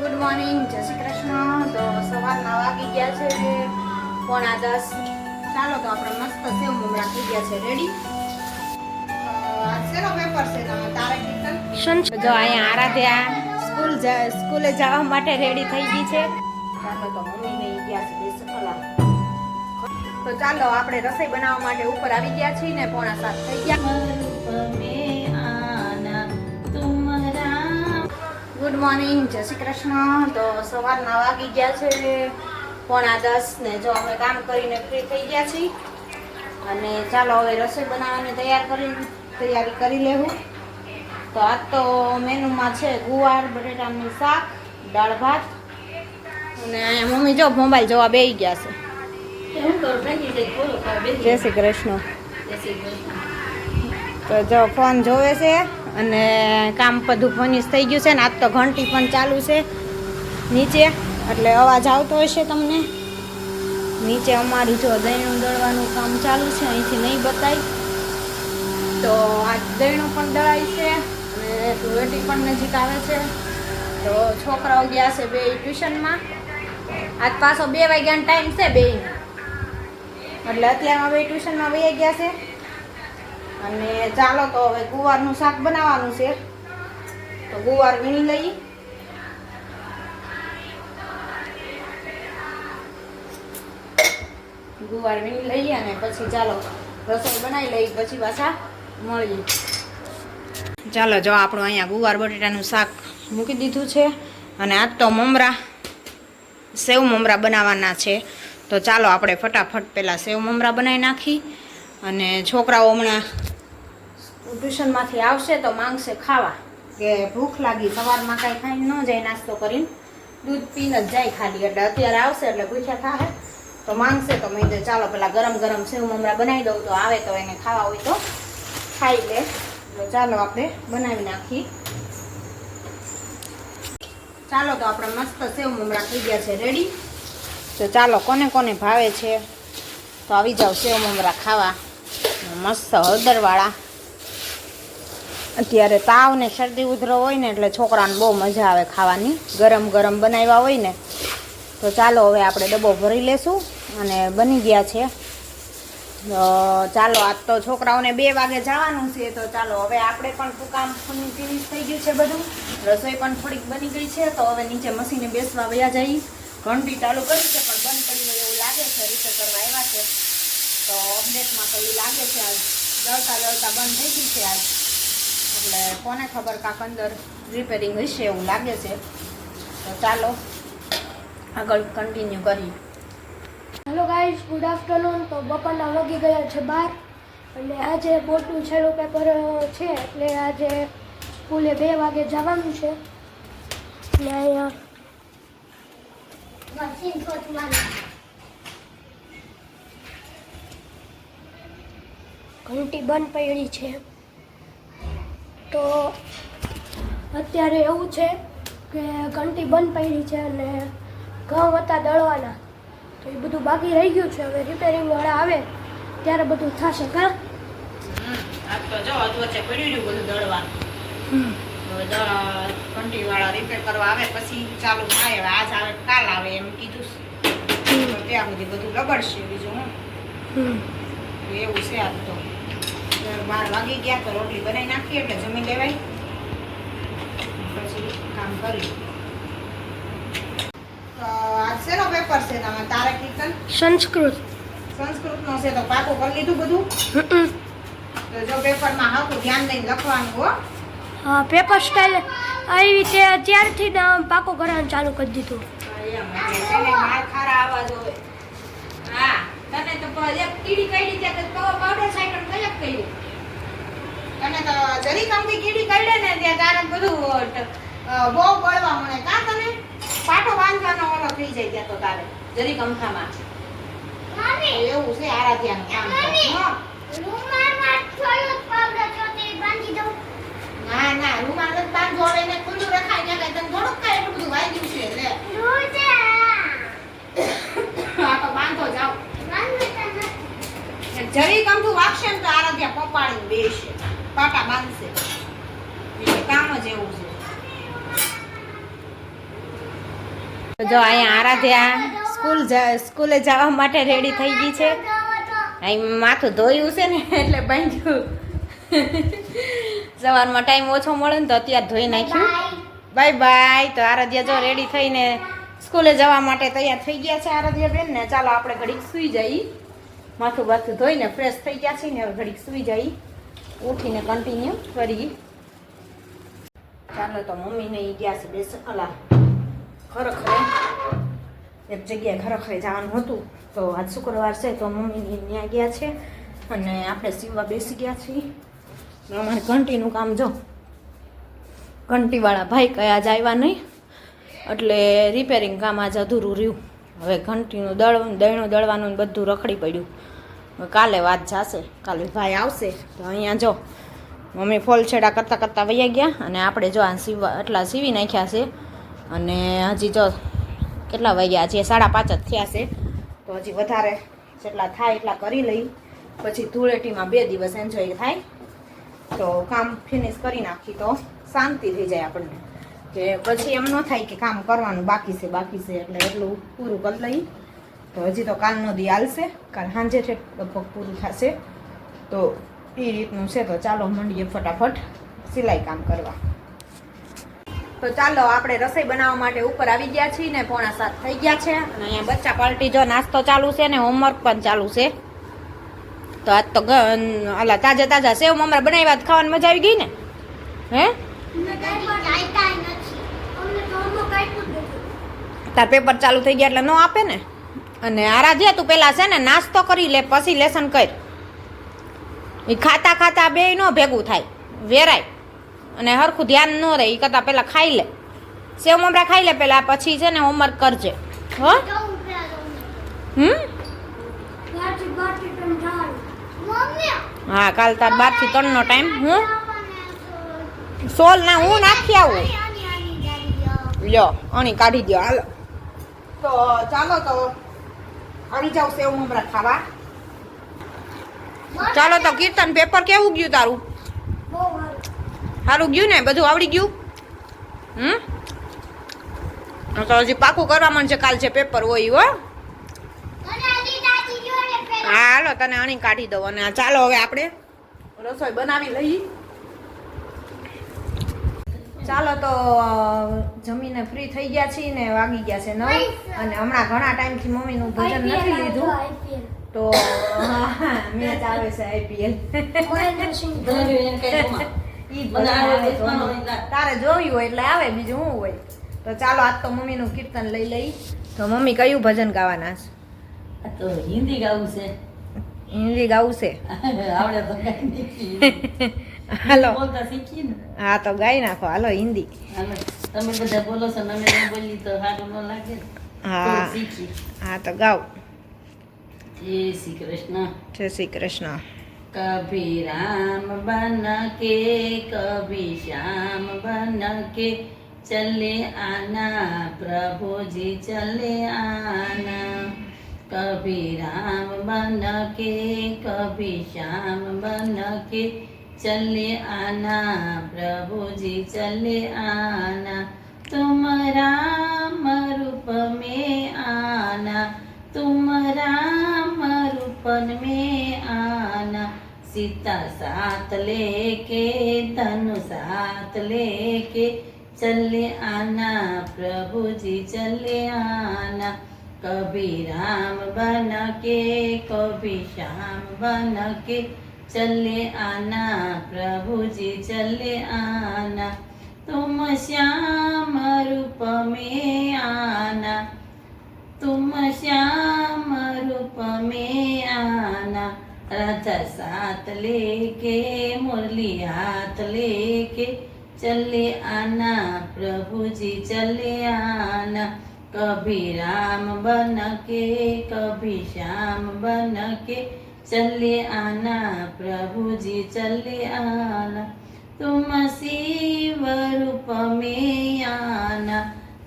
Good morning જય શ્રી કૃષ્ણ. તો સવારના વાગી ગયા છે પોણા દસ. ચાલો તો આપણે મસ્ત સેવ મમરા થઈ ગયા છે. રેડી શેનો પેપર છે? તારે જો અહીંયા આરાધ્યા સ્કૂલ સ્કૂલે જવા માટે રેડી થઈ ગઈ છે. ચાલો તો મમ્મી ને ગયા છે તો ચાલો આપણે રસોઈ બનાવવા માટે ઉપર આવી ગયા છીએ ને પોણા સાત થઈ ગયા. ગુડ મોર્નિંગ જય શ્રી કૃષ્ણ. તો સવારના વાગી ગયા છે પોણા દસ ને જો અમે કામ કરીને ફ્રી થઈ ગયા છીએ. અને ચાલો હવે રસોઈ બનાવવાની તૈયાર કરી તૈયારી કરી લેવું. તો આજ તો મેનુમાં છે ગુવાર બટેટાનું શાક દાળ ભાત. અને અહીંયા મમ્મી જો મોબાઈલ જોવા બેસી ગયા છે. જય શ્રી કૃષ્ણ. તો જો ફોન જોવે છે. અને કામ બધું ફિનિશ થઈ ગયું છે ને આજ તો ઘંટી પણ ચાલુ છે નીચે. એટલે અવાજ આવતો હશે તમને. નીચે અમારું જો દહીણું દળવાનું કામ ચાલુ છે, અહીંથી નહીં બતાય. તો આજ દહીણું પણ દળાય છે અને ધુવેટી પણ નજીક આવે છે. તો છોકરાઓ ગયા છે બે ટ્યુશનમાં. આજ પાછો બે વાગ્યાનો ટાઈમ છે બે. એટલે અત્યારમાં બે ટ્યુશનમાં બે ગયા છે. અને ચાલો તો હવે ગુવારનું શાક બનાવવાનું છે. તો ગુવાર વીણી લઈ ગુવાર વીણી લઈએ અને પછી ચાલો રસોઈ બનાવી લઈ પછી પાછા મળીએ. ચાલો જો આપણું અહીંયા ગુવાર બટેટાનું શાક મૂકી દીધું છે અને આજ તો મમરા, સેવ મમરા બનાવવાના છે. તો ચાલો આપણે ફટાફટ પહેલાં સેવ મમરા બનાવી નાખી અને છોકરાઓ હમણાં ટ્યુશનમાંથી આવશે તો માંગશે ખાવા. કે ભૂખ લાગી, સવારમાં કાંઈ ખાઈને ન જાય, નાસ્તો કરીને દૂધ પીને જ જાય ખાલી. એટલે અત્યારે આવશે એટલે ભૂખ્યા થાય તો માંગશે તો મેં કીધું, ચાલો પેલા ગરમ ગરમ સેવ મમરા બનાવી દઉં તો આવે તો એને ખાવા હોય તો ખાઈ લે. તો ચાલો આપણે બનાવી નાખી ચાલો તો આપણે મસ્ત સેવ મમરા થઈ ગયા છે રેડી તો ચાલો કોને કોને ભાવે છે તો આવી જાવ સેવ મમરા ખાવા. મસ્ત હળદરવાળા અત્યારે તાવ ને શરદી ઉધરો હોય ને એટલે છોકરાને બહુ મજા આવે ખાવાની. ગરમ ગરમ બનાવ્યા હોય ને, તો ચાલો હવે આપણે ડબ્બો ભરી લેશું અને બની ગયા છે. ચાલો આજ તો છોકરાઓને બે વાગે જવાનું છે, તો ચાલો હવે આપણે પણ કામ ફિનિશ થઈ ગયું છે બધું. રસોઈ પણ થોડીક બની ગઈ છે, તો હવે નીચે મશીને બેસવા વયા જઈ. ઘંટી ચાલુ કરી છે, પણ બંધ કરી હોય એવું લાગે છે રીતે કરવા આવ્યા છે. તો અપડેટમાં તો એવું લાગે છે, આજ દળતા દળતા બંધ થઈ ગઈ છે આજ. એટલે કોને ખબર કાંક અંદર રિપેરિંગ હશે એવું લાગે છે. તો ચાલો આગળ કન્ટિન્યુ કરીએ. હેલો ગાઈઝ ગુડ આફ્ટરનૂન તો બપોરના વાગી ગયા છે બાર. અને આજે બોર્ડનું છેલ્લું પેપર છે. એટલે આજે સ્કૂલે બે વાગે જવાનું છે. અને અહીંયા ઘંટી બંધ પડી છે. તો અત્યારે એવું છે કે ઘંટી બંધ પડી છે અને ઘઉં હતા દળવાના. તો એ બધું બાકી રહી ગયું છે. હવે રિપેરિંગ વાળા આવે ત્યારે બધું થશે કા આજ તો જો અધ વચ્ચે પડ્યું બધું દળવાનું હવે દળ ઘંટી વાળા રિપેર કરવા આવે પછી ચાલુ થાય. આજ આવે કાલ આવે એમ કીધું. ત્યાં સુધી બધું લગડશે બીજું હું. એવું છે આજ તો. બાર વાગી ગયા તો રોટલી બનાવી નાખી એટલે જમી લેવાય. પછી કામ કરી આજ શેનો પેપર છે તમે તારે કીર્તન? સંસ્કૃત. સંસ્કૃતનો છે તો પાકું કરી લીધું બધું? તો જો પેપરમાં હાકું ધ્યાન દઈને લખવાનું હો. હા પેપર સ્ટાઇલ આવી રીતે ત્યારથી પાકો કરવાનું ચાલુ કરી દીધું. માર ખારા હા તને તો એક કીડી કાઢી ત્યાં તો પાવ- પાવડર સાયકલ કયક કર્યું. અને તો જરી કમથી કીડી કાઢે ને ત્યાં તારે બધું બહુ બળવા મળે. કા તને? પાટો બાંધવાનો ઓલો થઈ જાય ત્યાં તો તારે જરી કમખામાં એવું છે આરાધ્યાનું કામ. હા. ના ના રૂમાલ બાંધવો હવે એને ખુલ્લું રખાય ત્યાં કાંઈ તને થોડુંક કાંઈ એટલું બધું વાગ્યું છે એટલે આ તો બાંધો જાઓ. જરી કમથું વાગશે ને તો આરાધ્યા પપાડીને બેસે. પાટા બાંધશે. એટલે કામ જ એવું છે. જો અહીંયા આરાધ્યા સ્કૂલ સ્કૂલે જવા માટે રેડી થઈ ગઈ છે. અહીં માથું ધોયું છે ને, એટલે બાંધ્યું. સવારમાં ટાઈમ ઓછો મળે ને તો અત્યારે ધોઈ નાખ્યું. બાય બાય તો આરાધ્યા જો રેડી થઈને સ્કૂલે જવા માટે તૈયાર થઈ ગયા છે આરાધ્યા બેન ને. ચાલો આપણે ઘડીક સુઈ જઈએ. માથું બાથું ધોઈને ફ્રેશ થઈ ગયા છે ને હવે ઘડીક સુઈ જઈ ઉઠીને કન્ટિન્યુ કરી ચાલો તો મમ્મીને એ ગયા છે બેસ, અલા, ખરેખર એક જગ્યાએ ખરેખર જવાનું હતું. તો આજ શુક્રવાર છે, તો મમ્મીની ત્યાં ગયા છે અને આપણે સીવવા બેસી ગયા છીએ. અમારે ઘંટીનું કામ જો ઘંટીવાળા ભાઈ કયા જ આવ્યા નહીં. એટલે રિપેરિંગ કામ આજ અધૂરું રહ્યું. હવે ઘંટીનું દળ દહીણું દળવાનું બધું રખડી પડ્યું. કાલે વાત જાશે, કાલે ભાઈ આવશે, તો અહીંયા જો, મમ્મી ફોલ છેડા કરતાં કરતાં વૈયા ગયા અને આપણે જો આ સીવા એટલા સીવી નાખ્યા છે અને હજી જો કેટલા વાગ્યા, હજી સાડા પાંચ જ થયા છે, તો હજી વધારે જેટલા થાય એટલા કરી લઈ. પછી ધૂળેટીમાં બે દિવસ એન્જોય થાય. તો કામ ફિનિશ કરી નાખી તો શાંતિ થઈ જાય આપણને. કે પછી એમ ન થાય કે કામ કરવાનું બાકી છે બાકી છે એટલે એટલું પૂરું કરી લઈ. તો હજી તો કાલનો દી હાલશે, કાલ સાંજે છે, લગભગ પૂરું થશે. તો એ રીતનું છે, તો ચાલો મંડીએ ફટાફટ સિલાઈ કામ કરવા. તો ચાલો આપણે રસોઈ બનાવવા માટે ઉપર આવી ગયા છીએ ને પોણા સાત થઈ ગયા છે. અને અહીંયા બચ્ચા પાર્ટી જો નાસ્તો ચાલુ છે ને હોમવર્ક પણ ચાલુ છે. તો આજ તો અલા તાજા તાજા સેવ મમરા બનાવ્યા ખાવાની મજા આવી ગઈ ને? હે? તાર પેપર ચાલુ થઈ ગયા એટલે ન આપે ને? અને આરાધ્યા તું પેલા છે ને, નાસ્તો કરી લે, પછી લેસન કર. એ ખાતા ખાતા બે ન ભેગું થાય, વેરાય. અને હરખું ધ્યાન ન રહે એ કરતાં પેલા ખાઈ લે. સેવ મમરા ખાઈ લે પેલા, પછી છે ને હોમવર્ક કરજે. હો? હમ? હા, કાલ તાર બારથી ત્રણ નો ટાઈમ હું? સોલ ના, હું નાખી આવું. લ્યો, અણી કાઢી દો હાલો. તો ચાલો તો આવી જાવ સેવ મમરા ખાવા. ચાલો તો કીર્તન પેપર કેવું ગયું તારું? સારું. ગયું ને? બધું આવડી ગયું? હમ? તો હજી પાકું કરવા છે કાલ છે પેપર હોય હો. હા હાલો તને અણી કાઢી દઉં અને ચાલો હવે આપણે રસોઈ બનાવી લઈએ. ચાલો તો જમીને ફ્રી થઈ ગયા છીએ ને વાગી ગયા છે નવ. અને હમણાં ઘણા ટાઈમથી મમ્મીનું ભજન નથી લીધું. તો મેચ આવે છે આઈપીએલ તારે. જોયું હોય એટલે આવે બીજું શું હોય? તો ચાલો આજ તો મમ્મીનું કીર્તન લઈ લઈ. તો મમ્મી કયું ભજન ગાવાના છે? તો હિન્દી ગાવું છે. હિન્દી ગાવું છે? આવડે તો કઈ નથી. હાલો. બોલતા શીખી હા તો ગાઈ નાખો. હાલો હિન્દી. તમે બધા બોલો છો તમે ન બોલી તો સારું ન લાગે હા. શીખી. હા તો ગાઓ. જય શ્રી કૃષ્ણ. જય શ્રી કૃષ્ણ. કભી રામ બન કે કભી શ્યામ બન કે ચલે આના પ્રભુજી ચલે આના. કભી રામ બન કે કભી શ્યામ બન કે चले आना प्रभु जी चले आना। तुम राम रूप में आना तुम राम रूपन में आना। सीता साथ लेके, धनु साथ लेके चले आना प्रभु जी चले आना। कभी राम बन के, कभी श्याम बन के चले आना प्रभु जी चले आना। तुम श्याम रूप में आना, तुम श्याम रूप में आना। रथ साथ लेके, मुरली हाथ लेके चले आना प्रभु जी चले आना। कभी राम बन के कभी श्याम बन के चले आना प्रभु जी चले आना तुम शिव रूप में आना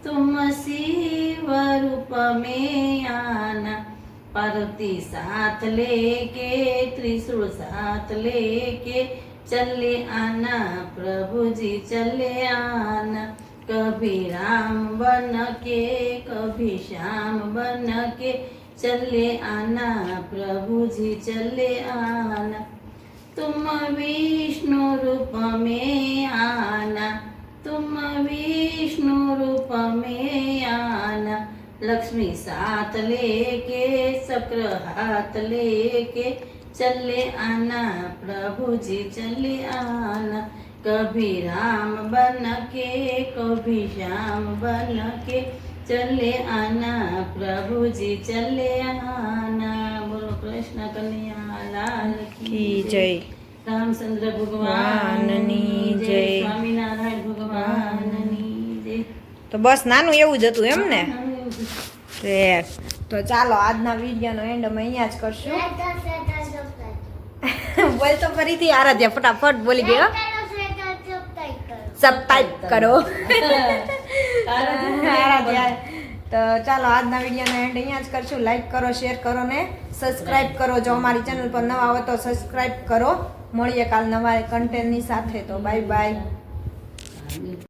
तुम शिव रूप में आना पार्वती साथ लेके त्रिशूल साथ लेके चले आना प्रभु जी चले आना कभी राम बन के कभी श्याम बन के चले आना प्रभु जी चले आना तुम विष्णु रूप में आना तुम विष्णु रूप में आना लक्ष्मी साथ लेके चक्र हाथ लेके चले आना प्रभु जी चले आना कभी राम बन के कभी श्याम बन के ચલે આના પ્રભુજી ચલે આના બોલો કૃષ્ણ કન્યા લાલ કી જય રામચંદ્ર ભગવાનની જય સ્વામિનારાયણ ભગવાનની જય તો બસ નાનું એવું જ હતું એમ ને? તો ચાલો આજના વિડીયોનો એન્ડ અમે અહીંયા જ કરશું. બોલ તો ફરીથી આરાધ્યા ફટાફટ બોલી ગયો સબ કરો. તો ચાલો આજના વિડીયોનો એન્ડ અહીંયા જ કરશું. લાઈક કરો શેર કરો ને સબસ્ક્રાઈબ કરો. જો અમારી ચેનલ પર નવા હોય તો સબસ્ક્રાઈબ કરો. મળીએ કાલ નવા કન્ટેન્ટની સાથે. તો બાય બાય